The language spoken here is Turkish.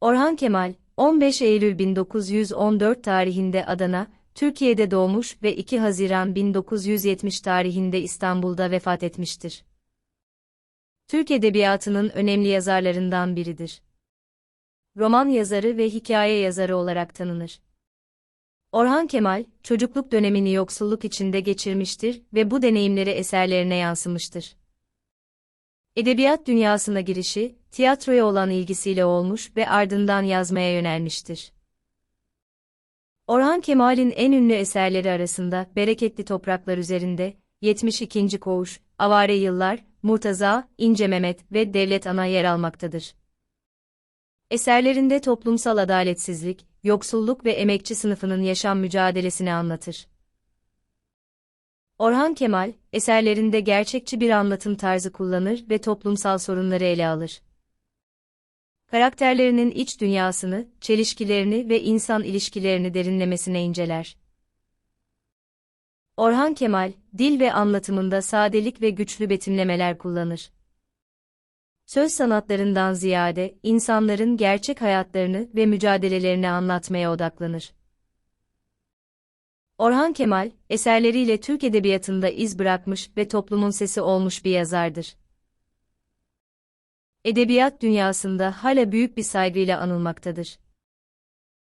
Orhan Kemal, 15 Eylül 1914 tarihinde Adana, Türkiye'de doğmuş ve 2 Haziran 1970 tarihinde İstanbul'da vefat etmiştir. Türk Edebiyatı'nın önemli yazarlarından biridir. Roman yazarı ve hikaye yazarı olarak tanınır. Orhan Kemal, çocukluk dönemini yoksulluk içinde geçirmiştir ve bu deneyimleri eserlerine yansımıştır. Edebiyat dünyasına girişi, tiyatroya olan ilgisiyle olmuş ve ardından yazmaya yönelmiştir. Orhan Kemal'in en ünlü eserleri arasında Bereketli Topraklar Üzerinde, 72. Koğuş, Avare Yıllar, Murtaza, İnce Mehmet ve Devlet Ana yer almaktadır. Eserlerinde toplumsal adaletsizlik, yoksulluk ve emekçi sınıfının yaşam mücadelesini anlatır. Orhan Kemal, eserlerinde gerçekçi bir anlatım tarzı kullanır ve toplumsal sorunları ele alır. Karakterlerinin iç dünyasını, çelişkilerini ve insan ilişkilerini derinlemesine inceler. Orhan Kemal, dil ve anlatımında sadelik ve güçlü betimlemeler kullanır. Söz sanatlarından ziyade insanların gerçek hayatlarını ve mücadelelerini anlatmaya odaklanır. Orhan Kemal, eserleriyle Türk edebiyatında iz bırakmış ve toplumun sesi olmuş bir yazardır. Edebiyat dünyasında hala büyük bir saygıyla anılmaktadır.